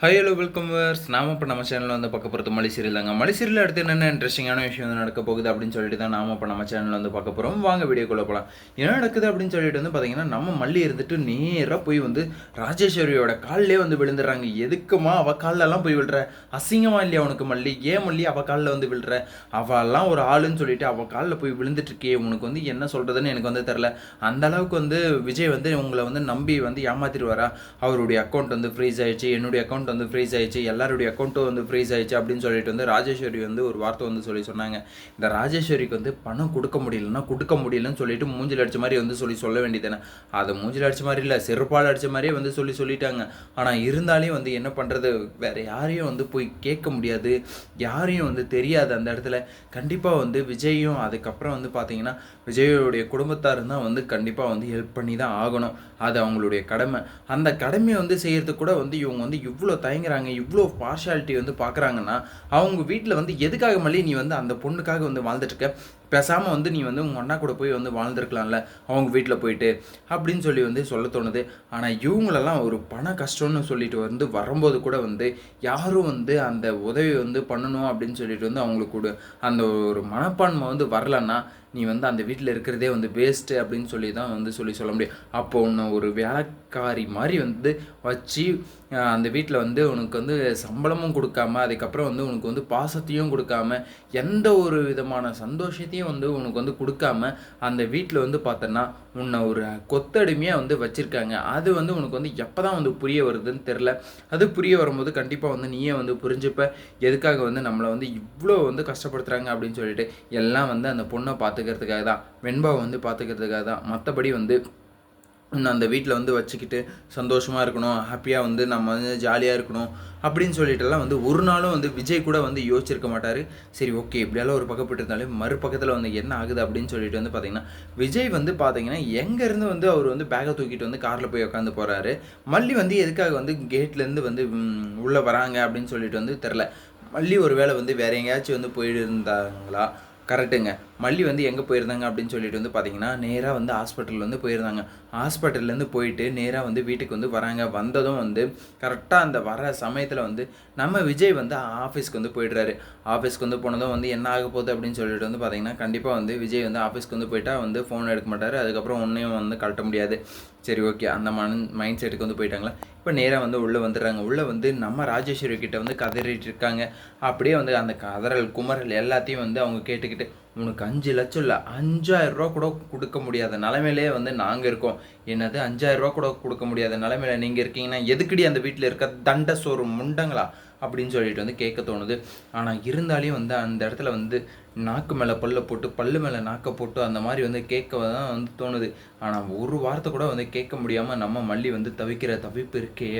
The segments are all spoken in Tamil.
ஹை ஹலோ வெல்கம் வர்ஸ் நாம இப்போ நம்ம சேனலில் வந்து பார்க்க போகிறது மலைசீரியல் தாங்க மலைசீரியல் அடுத்து என்னென்ன இன்ட்ரெஸ்டிங்கான விஷயம் வந்து நடக்க போகுது அப்படின்னு சொல்லிட்டு தான் நாம இப்போ நம்ம சேனலில் வந்து பார்க்க போகிறோம் வாங்க வீடியோக்குள்ளே போகலாம் என்ன நடக்குது அப்படின்னு சொல்லிட்டு வந்து பார்த்தீங்கன்னா நம்ம மல்லி இருந்துட்டு நேராக போய் வந்து ராஜேஸ்வரியோட காலிலே வந்து விழுந்துடுறாங்க. எதுக்குமா அவள் காலிலலாம் போய் விழுற? அசிங்கமாக இல்லையா உனக்கு மல்லி? ஏன் மல்லி அவள் காலில் வந்து விழுற? அவெல்லாம் ஒரு ஆளுன்னு சொல்லிட்டு அவள் காலில் போய் விழுந்துட்டுருக்கே. உனக்கு வந்து என்ன சொல்கிறதுன்னு எனக்கு வந்து தெரில அந்த அளவுக்கு வந்து விஜய் வந்து உங்களை வந்து நம்பி வந்து ஏமாத்திடுவாரா? அவருடைய அக்கௌண்ட் வந்து ஃப்ரீஸ் ஆயிடுச்சு. என்னுடைய அக்கௌண்ட் வந்து ஃப்ரீஸ் ஆயிடுச்சு எல்லாருடைய அக்கௌண்ட்டும் வந்து ஃப்ரீஸ் ஆயிடுச்சு அப்படின்னு சொல்லிட்டு வந்து ராஜேஸ்வரி வந்து ஒரு வார்த்தை வந்து சொல்லி சொன்னாங்க. இந்த ராஜேஸ்வரிக்கு வந்து பணம் கொடுக்க முடியலன்னா கொடுக்க முடியலன்னு சொல்லிட்டு மூஞ்சில் அடிச்ச மாதிரி வந்து சொல்லி சொல்ல வேண்டியதானே அதை மூஞ்சில் அடிச்ச மாதிரி இல்லை செருப்பால் அடிச்ச மாதிரியே வந்து சொல்லி சொல்லிட்டாங்க. ஆனால் இருந்தாலையும் வந்து என்ன பண்ணுறது வேறு யாரையும் வந்து போய் கேட்க முடியாது. யாரையும் வந்து தெரியாது அந்த இடத்துல. கண்டிப்பாக வந்து விஜயும் அதுக்கப்புறம் வந்து பார்த்தீங்கன்னா விஜயோடைய குடும்பத்தார் தான் வந்து கண்டிப்பாக வந்து ஹெல்ப் பண்ணி தான் ஆகணும். அது அவங்களுடைய கடமை. அந்த கடமையை வந்து செய்கிறதுக்கு கூட வந்து இவங்க வந்து இவ்வளோ தயங்குறாங்க இவ்வளோ பார்ஷாலிட்டி வந்து பார்க்குறாங்கன்னா அவங்க வீட்டில் வந்து எதுக்காக மல்லி நீ வந்து அந்த பொண்ணுக்காக வந்து வாழ்ந்துட்டுருக்க பேசாமல் வந்து நீ வந்து உங்கள் அண்ணா கூட போய் வந்து வாழ்ந்துருக்கலாம்ல அவங்க வீட்டில் போயிட்டு அப்படின்னு சொல்லி வந்து சொல்ல தோணுது. ஆனால் இவங்களெல்லாம் ஒரு பண கஷ்டம்னு சொல்லிட்டு வந்து வரும்போது கூட வந்து யாரும் வந்து அந்த உதவி வந்து பண்ணணும் அப்படின்னு சொல்லிட்டு வந்து அவங்களுக்கு கூட அந்த ஒரு மனப்பான்மை வந்து வரலன்னா நீ வந்து அந்த வீட்டில் இருக்கிறதே வந்து வேஸ்ட்டு அப்படின்னு சொல்லி தான் வந்து சொல்லி சொல்ல முடியும். அப்போ உன்னை ஒரு வேலைக்காரி மாதிரி வந்து வச்சு அந்த வீட்டில் வந்து உனக்கு வந்து சம்பளமும் கொடுக்காம அதுக்கப்புறம் வந்து உனக்கு வந்து பாசத்தையும் கொடுக்காம எந்த ஒரு விதமான சந்தோஷத்தையும் வந்து உனக்கு வந்து கொடுக்காம அந்த வீட்டில் வந்து பார்த்தோன்னா உன்னை ஒரு கொத்தடிமையாக வந்து வச்சுருக்காங்க. அது வந்து உனக்கு வந்து எப்போ தான் வந்து புரிய வருதுன்னு தெரில அது புரிய வரும்போது கண்டிப்பாக வந்து நீயே வந்து புரிஞ்சுப்ப. எதுக்காக வந்து நம்மளை வந்து இவ்வளோ வந்து கஷ்டப்படுத்துகிறாங்க அப்படின்னு சொல்லிட்டு எல்லாம் வந்து அந்த பொண்ணை பார்த்துக்கிறதுக்காக தான் வெண்பாவை வந்து பார்த்துக்கிறதுக்காக தான் மற்றபடி வந்து அந்த வீட்டில் வந்து வச்சுக்கிட்டு சந்தோஷமாக இருக்கணும் ஹாப்பியாக வந்து நம்ம வந்து ஜாலியாக இருக்கணும் அப்படின்னு சொல்லிட்டுலாம் வந்து ஒரு நாளும் வந்து விஜய் கூட வந்து யோசிச்சிருக்க மாட்டார். சரி ஓகே இப்படியெல்லாம் ஒரு பக்கப்பட்டு இருந்தாலும் மறுபக்கத்தில் வந்து என்ன ஆகுது அப்படின்னு சொல்லிட்டு வந்து பார்த்தீங்கன்னா விஜய் வந்து பார்த்தீங்கன்னா எங்கேருந்து வந்து அவர் வந்து பேக்கை தூக்கிட்டு வந்து காரில் போய் உட்காந்து போகிறாரு மல்லி வந்து எதுக்காக வந்து கேட்லேருந்து வந்து உள்ளே வராங்க அப்படின்னு சொல்லிட்டு வந்து தெரில மல்லி ஒரு வேளை வந்து வேற எங்கேயாச்சும் வந்து போயிருந்தாங்களா? கரெக்டுங்க மல்லி வந்து எங்கே போயிருந்தாங்க அப்படின்னு சொல்லிட்டு வந்து பார்த்தீங்கன்னா நேராக வந்து ஹாஸ்பிட்டல் வந்து போயிருந்தாங்க. ஹாஸ்பிட்டல்லேருந்து போயிட்டு நேராக வந்து வீட்டுக்கு வந்து வராங்க. வந்ததும் வந்து கரெக்டாக அந்த வர சமயத்தில் வந்து நம்ம விஜய் வந்து ஆஃபீஸ்க்கு வந்து போயிடுறாரு. ஆஃபீஸ்க்கு வந்து போனதும் வந்து என்ன ஆக போகுது அப்படின்னு சொல்லிட்டு வந்து பார்த்தீங்கன்னா கண்டிப்பாக வந்து விஜய் வந்து ஆஃபீஸ்க்கு வந்து போயிட்டா வந்து ஃபோன் எடுக்க மாட்டார். அதுக்கப்புறம் ஒன்றையும் வந்து கழட்ட முடியாது. சரி ஓகே அந்த மன மைண்ட் செட்டுக்கு வந்து போயிட்டாங்களா? இப்போ நேராக வந்து உள்ளே வந்துடுறாங்க. உள்ளே வந்து நம்ம ராஜேஸ்வரி கிட்ட வந்து கதறிட்டு இருக்காங்க. அப்படியே வந்து அந்த கதறல் குமரல் எல்லாத்தையும் வந்து அவங்க கேட்டுக்கிட்டு உனக்கு அஞ்சு லட்சம் இல்லை அஞ்சாயிரம் ரூபா கூட கொடுக்க முடியாத நிலமையிலே வந்து நாங்கள் இருக்கோம். என்னது அஞ்சாயிரம் ரூபா கூட கொடுக்க முடியாத நிலமையில நீங்கள் இருக்கீங்கன்னா எதுக்கடி அந்த வீட்டில் இருக்க தண்டை சோறு முண்டங்களா? அப்படின்னு சொல்லிட்டு வந்து கேட்க தோணுது. ஆனால் இருந்தாலையும் வந்து அந்த இடத்துல வந்து நாக்கு மேலே பல்ல போட்டு பல்லு மேலே நாக்க போட்டு அந்த மாதிரி வந்து கேட்க தான் வந்து தோணுது. ஆனால் ஒரு வார்த்தை கூட வந்து கேட்க முடியாமல் நம்ம மல்லி வந்து தவிக்கிற தவிப்பு இருக்கே.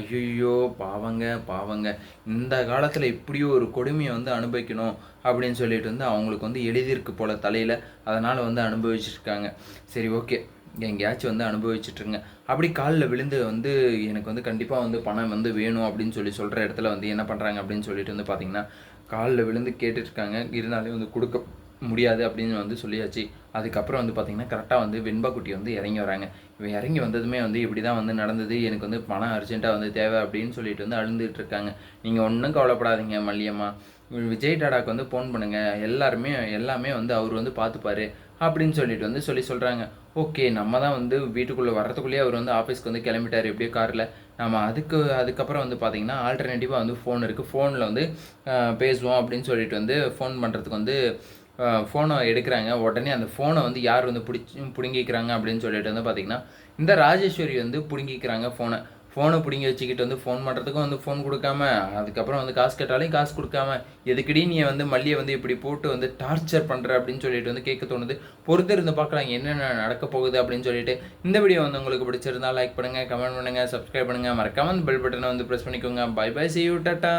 ஐயோ பாவங்க பாவங்க. இந்த காலத்தில் இப்படியோ ஒரு கொடுமையை வந்து அனுபவிக்கணும் அப்படின்னு சொல்லிட்டு வந்து அவங்களுக்கு வந்து எழுதியிருக்கு போல தலையில். அதனால் வந்து அனுபவிச்சிருக்காங்க. சரி ஓகே. எங்கேயாச்சும் வந்து அனுபவிச்சுட்ருங்க. அப்படி காலில் விழுந்து வந்து எனக்கு வந்து கண்டிப்பாக வந்து பணம் வந்து வேணும் அப்படின்னு சொல்லி சொல்கிற இடத்துல வந்து என்ன பண்ணுறாங்க அப்படின்னு சொல்லிட்டு வந்து பார்த்தீங்கன்னா காலில் விழுந்து கேட்டுட்ருக்காங்க. இருந்தாலே வந்து கொடுக்க முடியாது அப்படின்னு வந்து சொல்லியாச்சு. அதுக்கப்புறம் வந்து பார்த்தீங்கன்னா கரெக்டாக வந்து வெண்பா குட்டி வந்து இறங்கி வராங்க. இவன் இறங்கி வந்ததுமே வந்து இப்படி தான் வந்து நடந்தது. எனக்கு வந்து பணம் அர்ஜென்ட்டாக வந்து தேவை அப்படின்னு சொல்லிட்டு வந்து அழுந்துட்டு இருக்காங்க நீங்கள் ஒன்றும் கவலைப்படாதீங்க மல்லியம்மா. விஜய் டாடாக்கு வந்து ஃபோன் பண்ணுங்கள் எல்லாருமே எல்லாமே வந்து அவர் வந்து பார்த்துப்பாரு அப்படின்னு சொல்லிட்டு வந்து சொல்லி சொல்கிறாங்க ஓகே நம்ம தான் வந்து வீட்டுக்குள்ளே வரதுக்குள்ளேயே அவர் வந்து ஆஃபீஸ்க்கு வந்து கிளம்பிட்டார் எப்படியோ காரில் நம்ம அதுக்கு அதுக்கப்புறம் வந்து பார்த்திங்கன்னா ஆல்டர்னேட்டிவாக வந்து ஃபோன் இருக்குது ஃபோனில் வந்து பேசுவோம் அப்படின்னு சொல்லிட்டு வந்து ஃபோன் பண்ணுறதுக்கு வந்து ஃபோனை எடுக்கிறாங்க. உடனே அந்த ஃபோனை வந்து யார் வந்து பிடிச்சி பிடுங்கிக்கிறாங்க அப்படின்னு சொல்லிட்டு வந்து பார்த்திங்கன்னா இந்த ராஜேஸ்வரி வந்து பிடுங்கிக்கிறாங்க ஃபோனை ஃபோனை பிடிங்கி வச்சுக்கிட்டு வந்து ஃபோன் பண்ணுறதுக்கும் வந்து ஃபோன் கொடுக்காம அதுக்கப்புறம் வந்து காசு கேட்டாலையும் காசு கொடுக்காம எதுக்கடி நீ வந்து மல்லியை வந்து இப்படி போட்டு வந்து டார்ச்சர் பண்ணுற அப்படின்னு சொல்லிட்டு வந்து கேட்க தோணுது. பொறுத்து இருந்து பார்க்கலாம் என்னென்ன நடக்க போகுது அப்படின்னு சொல்லிட்டு. இந்த வீடியோ வந்து உங்களுக்கு பிடிச்சிருந்தா லைக் பண்ணுங்கள் கமெண்ட் பண்ணுங்கள் சப்ஸ்கிரைப் பண்ணுங்கள் மறக்காமல் பெல் பட்டனை வந்து ப்ரெஸ் பண்ணிக்கோங்க. Bye bye see you tata